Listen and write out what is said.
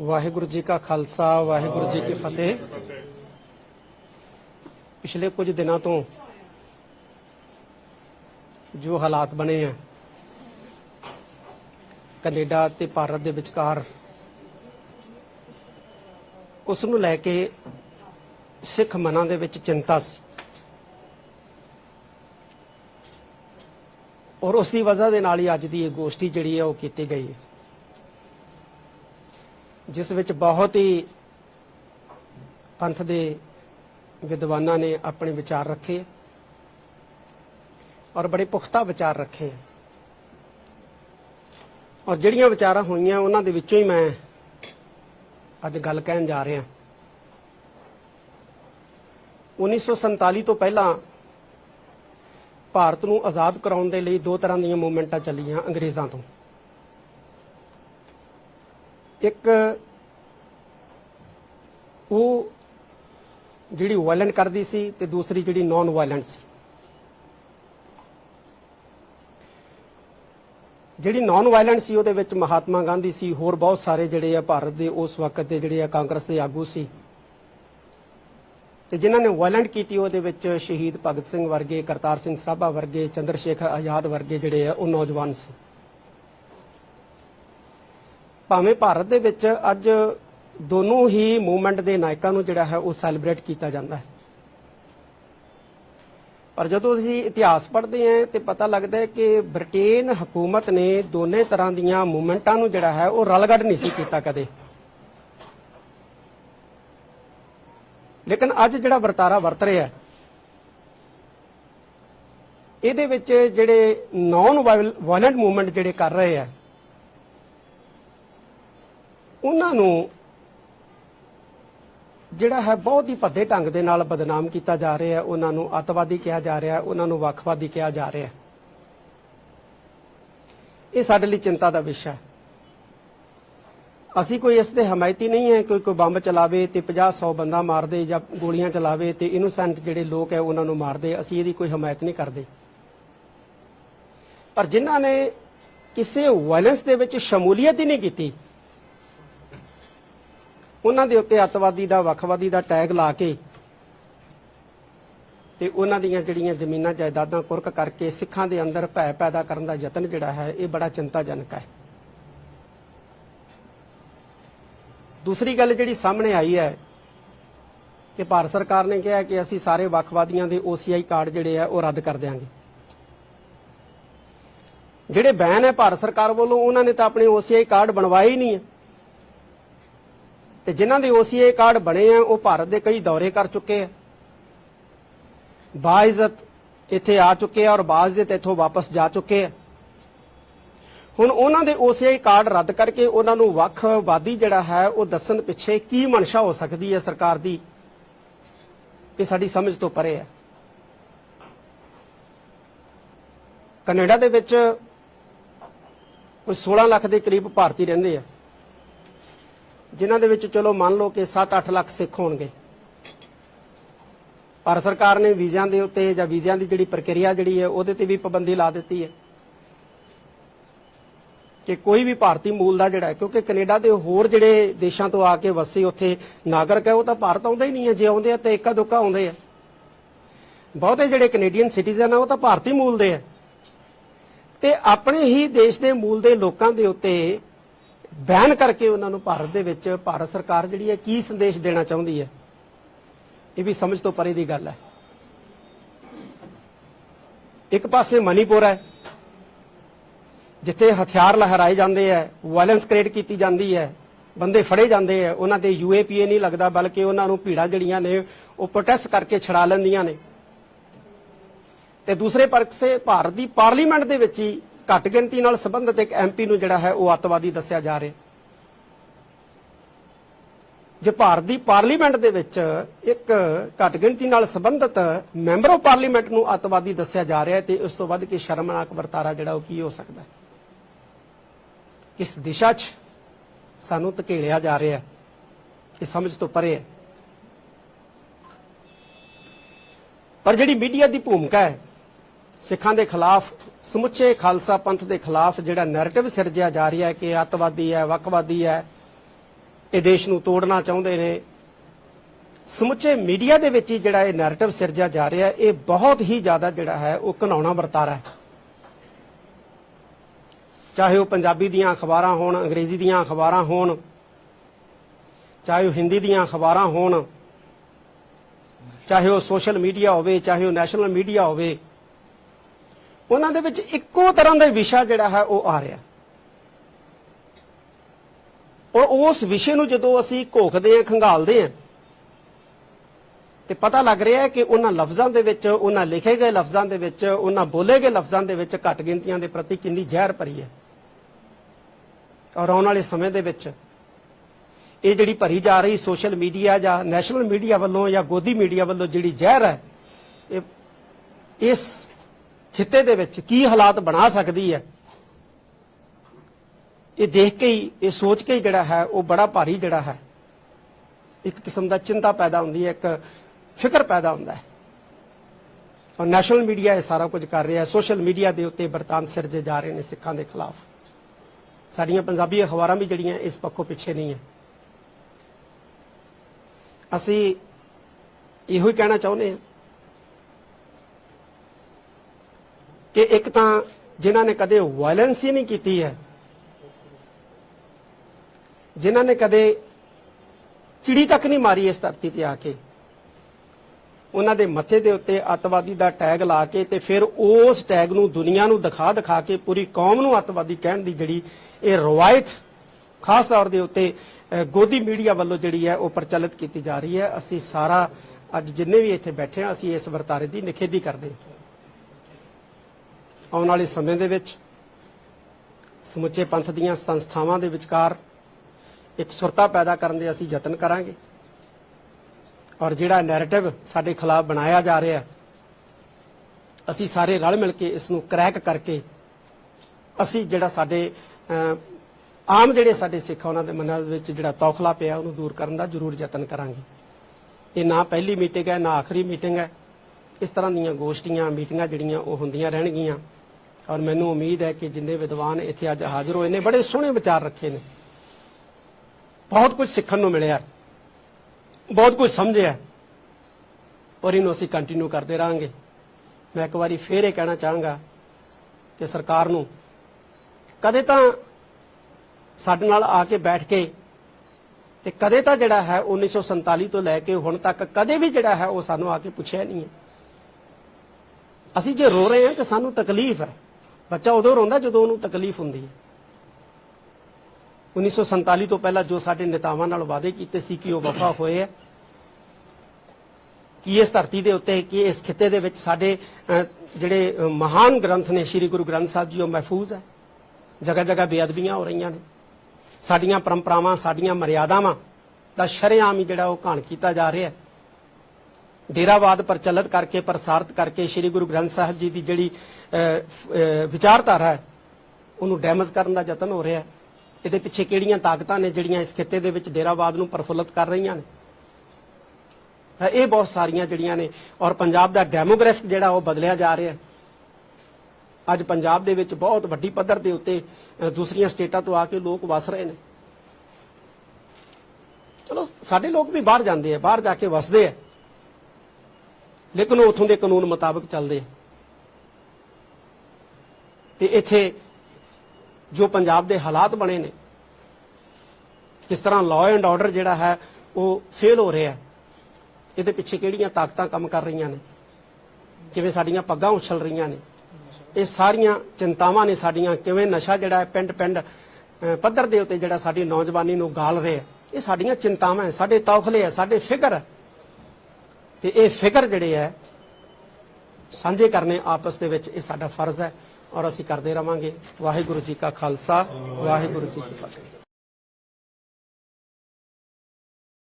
ਵਾਹਿਗੁਰੂ ਜੀ ਕਾ ਖਾਲਸਾ, ਵਾਹਿਗੁਰੂ ਜੀ ਕੀ ਫਤਿਹ। ਪਿਛਲੇ ਕੁਝ ਦਿਨਾਂ ਤੋਂ ਜੋ ਹਾਲਾਤ ਬਣੇ ਆ, ਕੈਨੇਡਾ ਤੇ ਭਾਰਤ ਦੇ ਵਿਚਕਾਰ, ਉਸ ਨੂੰ ਲੈ ਕੇ ਸਿੱਖ ਮਨਾਂ ਦੇ ਵਿੱਚ ਚਿੰਤਾ ਸੀ। ਔਰ ਉਸ ਦੀ ਵਜ੍ਹਾ ਦੇ ਨਾਲ ਹੀ ਅੱਜ ਦੀ ਇਹ ਗੋਸ਼ਟੀ ਜਿਹੜੀ ਹੈ ਉਹ ਕੀਤੀ ਗਈ ਹੈ। ਜਿਸ ਵਿੱਚ ਬਹੁਤ ਹੀ ਪੰਥ ਦੇ ਵਿਦਵਾਨਾਂ ਨੇ ਆਪਣੇ ਵਿਚਾਰ ਰੱਖੇ ਔਰ ਬੜੇ ਪੁਖਤਾ ਵਿਚਾਰ ਰੱਖੇ ਔਰ ਜਿਹੜੀਆਂ ਵਿਚਾਰਾਂ ਹੋਈਆਂ, ਉਹਨਾਂ ਦੇ ਵਿੱਚੋਂ ਹੀ ਮੈਂ ਅੱਜ ਗੱਲ ਕਹਿਣ ਜਾ ਰਿਹਾ। 1947 ਤੋਂ ਪਹਿਲਾਂ ਭਾਰਤ ਨੂੰ ਆਜ਼ਾਦ ਕਰਾਉਣ ਦੇ ਲਈ ਦੋ ਤਰ੍ਹਾਂ ਦੀਆਂ ਮੂਵਮੈਂਟਾਂ ਚੱਲੀਆਂ ਅੰਗਰੇਜ਼ਾਂ ਤੋਂ। ਇੱਕ ਉਹ ਜਿਹੜੀ ਵਾਇਲੈਂਟ ਕਰਦੀ ਸੀ ਤੇ ਦੂਸਰੀ ਜਿਹੜੀ ਨਾਨ ਵਾਇਲੈਂਟ ਸੀ। ਜਿਹੜੀ ਨਾਨ ਵਾਇਲੈਂਟ ਸੀ, ਉਹਦੇ ਵਿੱਚ ਮਹਾਤਮਾ ਗਾਂਧੀ ਸੀ, ਹੋਰ ਬਹੁਤ ਸਾਰੇ ਜਿਹੜੇ ਆ ਭਾਰਤ ਦੇ ਉਸ ਵਕਤ ਦੇ ਜਿਹੜੇ ਆ ਕਾਂਗਰਸ ਦੇ ਆਗੂ ਸੀ। ਤੇ ਜਿਨ੍ਹਾਂ ਨੇ ਵਾਇਲੈਂਟ ਕੀਤੀ, ਉਹਦੇ ਵਿੱਚ ਸ਼ਹੀਦ ਭਗਤ ਸਿੰਘ ਵਰਗੇ, ਕਰਤਾਰ ਸਿੰਘ ਸਰਾਭਾ ਵਰਗੇ, ਚੰਦਰ ਸ਼ੇਖਰ ਆਜ਼ਾਦ ਵਰਗੇ ਜਿਹੜੇ ਆ, ਉਹ ਨੌਜਵਾਨ ਸੀ। ਭਾਵੇਂ ਭਾਰਤ ਦੇ ਵਿੱਚ ਅੱਜ ਦੋਨੋਂ ਹੀ ਮੂਵਮੈਂਟ ਦੇ ਨਾਇਕਾਂ ਨੂੰ ਜਿਹੜਾ ਹੈ ਉਹ ਸੈਲੀਬ੍ਰੇਟ ਕੀਤਾ ਜਾਂਦਾ ਹੈ। ਪਰ ਜਦੋਂ ਅਸੀਂ ਇਤਿਹਾਸ ਪੜ੍ਹਦੇ ਹਾਂ ਤੇ ਪਤਾ ਲੱਗਦਾ ਹੈ ਕਿ ਬ੍ਰਿਟੇਨ ਹਕੂਮਤ ਨੇ ਦੋਨੇ ਤਰ੍ਹਾਂ ਦੀਆਂ ਮੂਵਮੈਂਟਾਂ ਨੂੰ ਜਿਹੜਾ ਹੈ ਉਹ ਰਲਗੜ ਨਹੀਂ ਸੀ ਕੀਤਾ ਕਦੇ। ਲੇਕਿਨ ਅੱਜ ਜਿਹੜਾ ਵਰਤਾਰਾ ਵਰਤ ਰਿਹਾ ਹੈ, ਇਹਦੇ ਵਿੱਚ ਜਿਹੜੇ ਨਾਨ ਵਾਇਲੈਂਟ ਮੂਵਮੈਂਟ ਜਿਹੜੇ ਕਰ ਰਹੇ ਆ ਉਹਨਾਂ ਨੂੰ ਜਿਹੜਾ ਹੈ ਬਹੁਤ ਹੀ ਭੱਦੇ ਢੰਗ ਦੇ ਨਾਲ ਬਦਨਾਮ ਕੀਤਾ ਜਾ ਰਿਹਾ ਹੈ, ਉਹਨਾਂ ਨੂੰ ਅੱਤਵਾਦੀ ਕਿਹਾ ਜਾ ਰਿਹਾ ਹੈ, ਉਹਨਾਂ ਨੂੰ ਵੱਖਵਾਦੀ ਕਿਹਾ ਜਾ ਰਿਹਾ ਹੈ। ਇਹ ਸਾਡੇ ਲਈ ਚਿੰਤਾ ਦਾ ਵਿਸ਼ਾ ਹੈ। ਅਸੀਂ ਕੋਈ ਇਸ ਦੇ ਹਮਾਇਤੀ ਨਹੀਂ ਹੈ, ਕੋਈ ਕੋਈ ਬੰਬ ਚਲਾਵੇ ਤੇ 50 100 ਬੰਦਾ ਮਾਰਦੇ ਜਾਂ ਗੋਲੀਆਂ ਚਲਾਵੇ ਤੇ ਇਨੋਸੈਂਟ ਜਿਹੜੇ ਲੋਕ ਹੈ ਉਹਨਾਂ ਨੂੰ ਮਾਰਦੇ, ਅਸੀਂ ਇਹਦੀ ਕੋਈ ਹਮਾਇਤ ਨਹੀਂ ਕਰਦੇ। ਪਰ ਜਿਨ੍ਹਾਂ ਨੇ ਕਿਸੇ ਵਾਇਲੈਂਸ ਦੇ ਵਿੱਚ ਸ਼ਮੂਲੀਅਤ ਹੀ ਨਹੀਂ ਕੀਤੀ ਉਹਨਾਂ ਦੇ ਉੱਤੇ ਅੱਤਵਾਦੀ ਦਾ, ਵੱਖਵਾਦੀ ਦਾ ਟੈਗ ਲਾ ਕੇ ਤੇ ਉਹਨਾਂ ਦੀਆਂ ਜਿਹੜੀਆਂ ਜ਼ਮੀਨਾਂ, ਜਾਇਦਾਦਾਂ ਕੁਰਕ ਕਰਕੇ ਸਿੱਖਾਂ ਦੇ ਅੰਦਰ ਭੈ ਪੈਦਾ ਕਰਨ ਦਾ ਯਤਨ ਜਿਹੜਾ ਹੈ, ਇਹ ਬੜਾ ਚਿੰਤਾਜਨਕ ਹੈ। ਦੂਸਰੀ ਗੱਲ ਜਿਹੜੀ ਸਾਹਮਣੇ ਆਈ ਹੈ ਕਿ ਭਾਰਤ ਸਰਕਾਰ ਨੇ ਕਿਹਾ ਕਿ ਅਸੀਂ ਸਾਰੇ ਵੱਖਵਾਦੀਆਂ ਦੇ OCI ਕਾਰਡ ਜਿਹੜੇ ਆ, ਉਹ ਰੱਦ ਕਰ ਦਿਆਂਗੇ। ਜਿਹੜੇ ਬੈਨ ਹੈ ਭਾਰਤ ਸਰਕਾਰ ਵੱਲੋਂ, ਉਹਨਾਂ ਨੇ ਤਾਂ ਆਪਣੇ OCI ਕਾਰਡ ਬਣਵਾਏ ਹੀ ਨਹੀਂ ਹੈ। ਤੇ ਜਿਨ੍ਹਾਂ ਦੇ OCA ਕਾਰਡ ਬਣੇ ਆ, ਉਹ ਭਾਰਤ ਦੇ ਕਈ ਦੌਰੇ ਕਰ ਚੁੱਕੇ ਆ। ਬਾਇਜ਼ਤ ਇੱਥੇ ਆ ਚੁੱਕੇ ਆ ਔਰ ਬਾਇਜ਼ਤ ਇੱਥੋਂ ਵਾਪਸ ਜਾ ਚੁੱਕੇ ਆ। ਹੁਣ ਉਹਨਾਂ ਦੇ OCA ਕਾਰਡ ਰੱਦ ਕਰਕੇ ਉਹਨਾਂ ਨੂੰ ਵੱਖ ਵਾਦੀ ਜਿਹੜਾ ਹੈ, ਉਹ ਦੱਸਣ ਪਿੱਛੇ ਕੀ ਮਨਸ਼ਾ ਹੋ ਸਕਦੀ ਹੈ ਸਰਕਾਰ ਦੀ, ਇਹ ਸਾਡੀ ਸਮਝ ਤੋਂ ਪਰੇ ਹੈ। ਕੈਨੇਡਾ ਦੇ ਵਿੱਚ ਕੋਈ 16 ਲੱਖ ਦੇ ਕਰੀਬ ਭਾਰਤੀ ਰਹਿੰਦੇ ਆ। ਜਿਨ੍ਹਾਂ ਦੇ ਵਿੱਚ ਚਲੋ ਮੰਨ ਲਓ ਕਿ 7-8 ਲੱਖ ਸਿੱਖ ਹੋਣਗੇ। ਭਾਰਤ ਸਰਕਾਰ ਨੇ ਵੀਜ਼ਿਆਂ ਦੇ ਉੱਤੇ ਜਾਂ ਵੀਜ਼ਿਆਂ ਦੀ ਜਿਹੜੀ ਪ੍ਰਕਿਰਿਆ ਜਿਹੜੀ ਹੈ, ਉਹਦੇ ਤੇ ਵੀ ਪਾਬੰਦੀ ਲਾ ਦਿੱਤੀ ਹੈ। ਕਿ ਕੋਈ ਵੀ ਭਾਰਤੀ ਮੂਲ ਦਾ ਜਿਹੜਾ ਕਿਉਂਕਿ ਕੈਨੇਡਾ ਦੇ ਹੋਰ ਜਿਹੜੇ ਦੇਸ਼ਾਂ ਤੋਂ ਆ ਕੇ ਵਸੇ ਉੱਥੇ ਨਾਗਰਿਕ ਹੈ, ਉਹ ਤਾਂ ਭਾਰਤ ਆਉਂਦੇ ਹੀ ਨਹੀਂ ਹੈ। ਜੇ ਆਉਂਦੇ ਆ ਤਾਂ ਇੱਕਾ ਦੁੱਕਾ ਆਉਂਦੇ ਆ। ਬਹੁਤੇ ਜਿਹੜੇ ਕੈਨੇਡੀਅਨ ਸਿਟੀਜ਼ਨ ਆ, ਉਹ ਤਾਂ ਭਾਰਤੀ ਮੂਲ ਦੇ ਆ। ਤੇ ਆਪਣੇ ਹੀ ਦੇਸ਼ ਦੇ ਮੂਲ ਦੇ ਲੋਕਾਂ ਦੇ ਉੱਤੇ ਬੈਨ ਕਰਕੇ ਉਹਨਾਂ ਨੂੰ ਭਾਰਤ ਦੇ ਵਿੱਚ ਭਾਰਤ ਸਰਕਾਰ ਜਿਹੜੀ ਹੈ ਕੀ ਸੰਦੇਸ਼ ਦੇਣਾ ਚਾਹੁੰਦੀ ਹੈ? ਇਹ ਵੀ ਸਮਝ ਤੋਂ ਪਰੇ ਦੀ ਗੱਲ ਹੈ। ਇੱਕ ਪਾਸੇ ਮਨੀਪੁਰ ਹੈ, ਜਿੱਥੇ ਹਥਿਆਰ ਲਹਿਰਾਏ ਜਾਂਦੇ ਆ ਵਾਇਲੈਂਸ ਕ੍ਰੀਏਟ ਕੀਤੀ ਜਾਂਦੀ ਹੈ, ਬੰਦੇ ਫੜੇ ਜਾਂਦੇ ਆ ਉਹਨਾਂ ਤੇ ਯੂਏਪੀਏ ਨਹੀਂ ਲੱਗਦਾ, ਬਲਕਿ ਉਹਨਾਂ ਨੂੰ ਭੀੜਾਂ ਜਿਹੜੀਆਂ ਨੇ, ਉਹ ਪ੍ਰੋਟੈਸਟ ਕਰਕੇ ਛੜਾ ਲੈਂਦੀਆਂ ਨੇ। ਤੇ ਦੂਸਰੇ ਪਾਸੇ ਭਾਰਤ ਦੀ ਪਾਰਲੀਮੈਂਟ ਦੇ ਵਿੱਚ ਹੀ ਘੱਟ ਗਿਣਤੀ ਨਾਲ ਸੰਬੰਧਿਤ ਇੱਕ ਐਮਪੀ ਨੂੰ ਜਿਹੜਾ ਹੈ ਉਹ ਅੱਤਵਾਦੀ ਦੱਸਿਆ ਜਾ ਰਿਹਾ। ਜੇ ਭਾਰਤ ਦੀ ਪਾਰਲੀਮੈਂਟ ਦੇ ਵਿੱਚ ਇੱਕ ਘੱਟ ਗਿਣਤੀ ਨਾਲ ਸੰਬੰਧਿਤ ਮੈਂਬਰ ਆਫ ਪਾਰਲੀਮੈਂਟ ਨੂੰ ਅੱਤਵਾਦੀ ਦੱਸਿਆ ਜਾ ਰਿਹਾ ਤੇ ਉਸ ਤੋਂ ਵੱਧ ਕੇ ਸ਼ਰਮਨਾਕ ਵਰਤਾਰਾ ਜਿਹੜਾ ਉਹ ਕੀ ਹੋ ਸਕਦਾ ਹੈ? ਕਿਸ ਦਿਸ਼ਾ 'ਚ ਸਾਨੂੰ ਧਕੇਲਿਆ ਜਾ ਰਿਹਾ ਇਹ ਸਮਝ ਤੋਂ ਪਰੇ ਹੈ? ਪਰ ਜਿਹੜੀ ਮੀਡੀਆ ਦੀ ਭੂਮਿਕਾ ਹੈ, ਸਿੱਖਾਂ ਦੇ ਖਿਲਾਫ ਸਮੁੱਚੇ ਖਾਲਸਾ ਪੰਥ ਦੇ ਖਿਲਾਫ ਜਿਹੜਾ ਨੈਰੇਟਿਵ ਸਿਰਜਿਆ ਜਾ ਰਿਹਾ ਹੈ ਕਿ ਅੱਤਵਾਦੀ ਹੈ ਵੱਖਵਾਦੀ ਹੈ, ਇਹ ਦੇਸ਼ ਨੂੰ ਤੋੜਨਾ ਚਾਹੁੰਦੇ ਨੇ। ਸਮੁੱਚੇ ਮੀਡੀਆ ਦੇ ਵਿੱਚ ਹੀ ਜਿਹੜਾ ਇਹ ਨੈਰੇਟਿਵ ਸਿਰਜਿਆ ਜਾ ਰਿਹਾ ਇਹ ਬਹੁਤ ਹੀ ਜ਼ਿਆਦਾ ਜਿਹੜਾ ਹੈ ਉਹ ਘਨਾਉਣਾ ਵਰਤਾਰਾ ਹੈ। ਚਾਹੇ ਉਹ ਪੰਜਾਬੀ ਦੀਆਂ ਅਖਬਾਰਾਂ ਹੋਣ, ਅੰਗਰੇਜ਼ੀ ਦੀਆਂ ਅਖਬਾਰਾਂ ਹੋਣ, ਚਾਹੇ ਉਹ ਹਿੰਦੀ ਦੀਆਂ ਅਖਬਾਰਾਂ ਹੋਣ, ਚਾਹੇ ਉਹ ਸੋਸ਼ਲ ਮੀਡੀਆ ਹੋਵੇ, ਚਾਹੇ ਉਹ ਨੈਸ਼ਨਲ ਮੀਡੀਆ ਹੋਵੇ ਉਹਨਾਂ ਦੇ ਵਿੱਚ ਇੱਕੋ ਤਰ੍ਹਾਂ ਦਾ ਵਿਸ਼ਾ ਜਿਹੜਾ ਹੈ ਉਹ ਆ ਰਿਹਾ। ਔਰ ਉਸ ਵਿਸ਼ੇ ਨੂੰ ਜਦੋਂ ਅਸੀਂ ਘੋਖਦੇ ਹਾਂ, ਖੰਗਾਲਦੇ ਹਾਂ, ਤੇ ਪਤਾ ਲੱਗ ਰਿਹਾ ਹੈ ਕਿ ਉਹਨਾਂ ਲਫ਼ਜ਼ਾਂ ਦੇ ਵਿੱਚ, ਉਹਨਾਂ ਲਿਖੇ ਗਏ ਲਫ਼ਜ਼ਾਂ ਦੇ ਵਿੱਚ, ਉਹਨਾਂ ਬੋਲੇ ਗਏ ਲਫ਼ਜ਼ਾਂ ਦੇ ਵਿੱਚ ਘੱਟ ਗਿਣਤੀਆਂ ਦੇ ਪ੍ਰਤੀ ਕਿੰਨੀ ਜ਼ਹਿਰ ਭਰੀ ਹੈ। ਔਰ ਆਉਣ ਵਾਲੇ ਸਮੇਂ ਦੇ ਵਿੱਚ ਇਹ ਜਿਹੜੀ ਭਰੀ ਜਾ ਰਹੀ ਸੋਸ਼ਲ ਮੀਡੀਆ ਜਾਂ ਨੈਸ਼ਨਲ ਮੀਡੀਆ ਵੱਲੋਂ ਜਾਂ ਗੋਦੀ ਮੀਡੀਆ ਵੱਲੋਂ ਜਿਹੜੀ ਜ਼ਹਿਰ ਹੈ, ਇਹ ਇਸ ਖਿੱਤੇ ਦੇ ਵਿੱਚ ਕੀ ਹਾਲਾਤ ਬਣਾ ਸਕਦੀ ਹੈ? ਇਹ ਦੇਖ ਕੇ ਹੀ, ਇਹ ਸੋਚ ਕੇ ਹੀ ਜਿਹੜਾ ਹੈ, ਉਹ ਬੜਾ ਭਾਰੀ ਜਿਹੜਾ ਹੈ। ਇੱਕ ਕਿਸਮ ਦਾ ਚਿੰਤਾ ਪੈਦਾ ਹੁੰਦੀ ਹੈ, ਇੱਕ ਫਿਕਰ ਪੈਦਾ ਹੁੰਦਾ ਹੈ। ਔਰ ਨੈਸ਼ਨਲ ਮੀਡੀਆ ਇਹ ਸਾਰਾ ਕੁਝ ਕਰ ਰਿਹਾ ਹੈ। ਸੋਸ਼ਲ ਮੀਡੀਆ ਦੇ ਉੱਤੇ ਬਰਤਾਨ ਸਿਰਜੇ ਜਾ ਰਹੇ ਨੇ ਸਿੱਖਾਂ ਦੇ ਖਿਲਾਫ। ਸਾਡੀਆਂ ਪੰਜਾਬੀ ਅਖਬਾਰਾਂ ਵੀ ਜਿਹੜੀਆਂ ਇਸ ਪੱਖੋਂ ਪਿੱਛੇ ਨਹੀਂ ਹੈ। ਅਸੀਂ ਇਹੋ ਹੀ ਕਹਿਣਾ ਚਾਹੁੰਦੇ ਹਾਂ ਕਿ ਇੱਕ ਤਾਂ ਜਿਨ੍ਹਾਂ ਨੇ ਕਦੇ ਵਾਇਲੈਂਸ ਹੀ ਨਹੀਂ ਕੀਤੀ ਹੈ, ਜਿਨ੍ਹਾਂ ਨੇ ਕਦੇ ਚਿੜੀ ਤੱਕ ਨਹੀਂ ਮਾਰੀ ਇਸ ਧਰਤੀ ਤੇ ਆ ਕੇ। ਉਹਨਾਂ ਦੇ ਮੱਥੇ ਦੇ ਉੱਤੇ ਅੱਤਵਾਦੀ ਦਾ ਟੈਗ ਲਾ ਕੇ ਤੇ ਫਿਰ ਉਸ ਟੈਗ ਨੂੰ ਦੁਨੀਆ ਨੂੰ ਦਿਖਾ ਦਿਖਾ ਕੇ ਪੂਰੀ ਕੌਮ ਨੂੰ ਅੱਤਵਾਦੀ ਕਹਿਣ ਦੀ ਜਿਹੜੀ ਇਹ ਰਵਾਇਤ, ਖਾਸ ਤੌਰ ਦੇ ਉੱਤੇ ਗੋਦੀ ਮੀਡੀਆ ਵੱਲੋਂ ਜਿਹੜੀ ਹੈ ਉਹ ਪ੍ਰਚਲਿਤ ਕੀਤੀ ਜਾ ਰਹੀ ਹੈ। ਅਸੀਂ ਸਾਰਾ ਅੱਜ ਜਿੰਨੇ ਵੀ ਇੱਥੇ ਬੈਠੇ ਹਾਂ, ਅਸੀਂ ਇਸ ਵਰਤਾਰੇ ਦੀ ਨਿਖੇਧੀ ਕਰਦੇ ਹਾਂ। ਆਉਣ ਵਾਲੇ ਸਮੇਂ ਦੇ ਵਿੱਚ ਸਮੁੱਚੇ ਪੰਥ ਦੀਆਂ ਸੰਸਥਾਵਾਂ ਦੇ ਵਿਚਕਾਰ ਇੱਕ ਸੁਰਤਾ ਪੈਦਾ ਕਰਨ ਦੇ ਅਸੀਂ ਯਤਨ ਕਰਾਂਗੇ। ਔਰ ਜਿਹੜਾ ਨੈਰੇਟਿਵ ਸਾਡੇ ਖਿਲਾਫ ਬਣਾਇਆ ਜਾ ਰਿਹਾ ਅਸੀਂ ਸਾਰੇ ਰਲ ਮਿਲ ਕੇ ਇਸ ਨੂੰ ਕਰੈਕ ਕਰਕੇ ਅਸੀਂ ਜਿਹੜਾ ਸਾਡੇ ਆਮ ਜਿਹੜੇ ਸਾਡੇ ਸਿੱਖ ਉਹਨਾਂ ਦੇ ਮਨਾਂ ਵਿੱਚ ਜਿਹੜਾ ਤੌਖਲਾ ਪਿਆ, ਉਹਨੂੰ ਦੂਰ ਕਰਨ ਦਾ ਜ਼ਰੂਰ ਯਤਨ ਕਰਾਂਗੇ। ਇਹ ਨਾ ਪਹਿਲੀ ਮੀਟਿੰਗ ਹੈ, ਨਾ ਆਖਰੀ ਮੀਟਿੰਗ ਹੈ। ਇਸ ਤਰ੍ਹਾਂ ਦੀਆਂ ਗੋਸ਼ਟੀਆਂ, ਮੀਟਿੰਗਾਂ ਜਿਹੜੀਆਂ ਉਹ ਹੁੰਦੀਆਂ ਰਹਿਣਗੀਆਂ। ਔਰ ਮੈਨੂੰ ਉਮੀਦ ਹੈ ਕਿ ਜਿੰਨੇ ਵਿਦਵਾਨ ਇੱਥੇ ਅੱਜ ਹਾਜ਼ਰ ਹੋਏ ਨੇ, ਬੜੇ ਸੋਹਣੇ ਵਿਚਾਰ ਰੱਖੇ ਨੇ। ਬਹੁਤ ਕੁਝ ਸਿੱਖਣ ਨੂੰ ਮਿਲਿਆ। ਬਹੁਤ ਕੁਝ ਸਮਝਿਆ। ਔਰ ਇਹਨੂੰ ਅਸੀਂ ਕੰਟੀਨਿਊ ਕਰਦੇ ਰਹਾਂਗੇ। ਮੈਂ ਇੱਕ ਵਾਰੀ ਫੇਰ ਇਹ ਕਹਿਣਾ ਚਾਹਾਂਗਾ ਕਿ ਸਰਕਾਰ ਨੂੰ ਕਦੇ ਤਾਂ ਸਾਡੇ ਨਾਲ ਆ ਕੇ ਬੈਠ ਕੇ ਤੇ ਕਦੇ ਤਾਂ ਜਿਹੜਾ ਹੈ 1947 ਤੋਂ ਲੈ ਕੇ ਹੁਣ ਤੱਕ ਕਦੇ ਵੀ ਜਿਹੜਾ ਹੈ ਉਹ ਸਾਨੂੰ ਆ ਕੇ ਪੁੱਛਿਆ ਨਹੀਂ ਹੈ। ਅਸੀਂ ਜੇ ਰੋ ਰਹੇ ਹਾਂ ਤੇ ਸਾਨੂੰ ਤਕਲੀਫ ਹੈ। ਬੱਚਾ ਉਦੋਂ ਰੋਂਦਾ ਜਦੋਂ ਉਹਨੂੰ ਤਕਲੀਫ ਹੁੰਦੀ ਹੈ। 1947 ਤੋਂ ਪਹਿਲਾਂ ਜੋ ਸਾਡੇ ਨੇਤਾਵਾਂ ਨਾਲ ਵਾਅਦੇ ਕੀਤੇ ਸੀ ਕਿ ਉਹ ਵਫਾ ਹੋਏ ਹੈ, ਕਿ ਇਸ ਧਰਤੀ ਦੇ ਉੱਤੇ, ਕਿ ਇਸ ਖਿੱਤੇ ਦੇ ਵਿੱਚ ਸਾਡੇ ਜਿਹੜੇ ਮਹਾਨ ਗ੍ਰੰਥ ਨੇ, ਸ੍ਰੀ ਗੁਰੂ ਗ੍ਰੰਥ ਸਾਹਿਬ ਜੀ, ਉਹ ਮਹਿਫੂਜ਼ ਹੈ। ਜਗ੍ਹਾ ਜਗ੍ਹਾ ਬੇਅਦਬੀਆਂ ਹੋ ਰਹੀਆਂ ਨੇ। ਸਾਡੀਆਂ ਪਰੰਪਰਾਵਾਂ, ਸਾਡੀਆਂ ਮਰਿਆਦਾਵਾਂ ਦਾ ਸ਼ਰੇਆਮ ਹੀ ਜਿਹੜਾ ਉਹ ਘਾਣ ਕੀਤਾ ਜਾ ਰਿਹਾ ਹੈ। ਡੇਰਾਵਾਦ ਪ੍ਰਚਲਿਤ ਕਰਕੇ, ਪ੍ਰਸਾਰਿਤ ਕਰਕੇ ਸ੍ਰੀ ਗੁਰੂ ਗ੍ਰੰਥ ਸਾਹਿਬ ਜੀ ਦੀ ਜਿਹੜੀ ਵਿਚਾਰਧਾਰਾ ਹੈ, ਉਹਨੂੰ ਡੈਮੇਜ ਕਰਨ ਦਾ ਯਤਨ ਹੋ ਰਿਹਾ ਹੈ। ਇਹਦੇ ਪਿੱਛੇ ਕਿਹੜੀਆਂ ਤਾਕਤਾਂ ਨੇ ਜਿਹੜੀਆਂ ਇਸ ਖਿੱਤੇ ਦੇ ਵਿੱਚ ਡੇਰਾਵਾਦ ਨੂੰ ਪ੍ਰਫੁੱਲਤ ਕਰ ਰਹੀਆਂ ਨੇ? ਤਾਂ ਇਹ ਬਹੁਤ ਸਾਰੀਆਂ ਜਿਹੜੀਆਂ ਨੇ, ਔਰ ਪੰਜਾਬ ਦਾ ਡੈਮੋਗ੍ਰਾਫਿਕ ਜਿਹੜਾ ਉਹ ਬਦਲਿਆ ਜਾ ਰਿਹਾ ਹੈ। ਅੱਜ ਪੰਜਾਬ ਦੇ ਵਿੱਚ ਬਹੁਤ ਵੱਡੀ ਪੱਧਰ ਦੇ ਉੱਤੇ ਦੂਸਰੀਆਂ ਸਟੇਟਾਂ ਤੋਂ ਆ ਕੇ ਲੋਕ ਵਸ ਰਹੇ ਨੇ। ਚਲੋ, ਸਾਡੇ ਲੋਕ ਵੀ ਬਾਹਰ ਜਾਂਦੇ ਆ, ਬਾਹਰ ਜਾ ਕੇ ਵਸਦੇ ਆ। ਲੇਕਿਨ ਉਹ ਉਥੋਂ ਦੇ ਕਾਨੂੰਨ ਮੁਤਾਬਕ ਚੱਲਦੇ ਆ। ਤੇ ਇੱਥੇ ਜੋ ਪੰਜਾਬ ਦੇ ਹਾਲਾਤ ਬਣੇ ਨੇ ਕਿਸ ਤਰ੍ਹਾਂ ਲਾਅ ਐਂਡ ਆਰਡਰ ਜਿਹੜਾ ਹੈ, ਉਹ ਫੇਲ ਹੋ ਰਿਹਾ ਇਹਦੇ ਪਿੱਛੇ ਕਿਹੜੀਆਂ ਤਾਕਤਾਂ ਕੰਮ ਕਰ ਰਹੀਆਂ ਨੇ? ਕਿਵੇਂ ਸਾਡੀਆਂ ਪੱਗਾਂ ਉਛਲ ਰਹੀਆਂ ਨੇ? ਇਹ ਸਾਰੀਆਂ ਚਿੰਤਾਵਾਂ ਨੇ ਸਾਡੀਆਂ, ਕਿਵੇਂ ਨਸ਼ਾ ਜਿਹੜਾ ਹੈ ਪਿੰਡ ਪਿੰਡ ਪੱਧਰ ਦੇ ਉੱਤੇ ਜਿਹੜਾ ਸਾਡੀ ਨੌਜਵਾਨੀ ਨੂੰ ਗਾਲ ਰਿਹਾ ਇਹ ਸਾਡੀਆਂ ਚਿੰਤਾਵਾਂ ਹੈ, ਸਾਡੇ ਤੌਖਲੇ ਹੈ, ਸਾਡੇ ਫਿਕਰ ਹੈ। ਤੇ ਇਹ ਫਿਕਰ ਜਿਹੜੇ ਹੈ, ਸਾਂਝੇ ਕਰਨੇ ਆਪਸ ਦੇ ਵਿੱਚ ਇਹ ਸਾਡਾ ਫਰਜ਼ ਹੈ ਔਰ ਅਸੀਂ ਕਰਦੇ ਰਵਾਂਗੇ। ਵਾਹਿਗੁਰੂ ਜੀ ਕਾ ਖਾਲਸਾ, ਵਾਹਿਗੁਰੂ ਜੀ ਕੀ ਫਤਿਹ।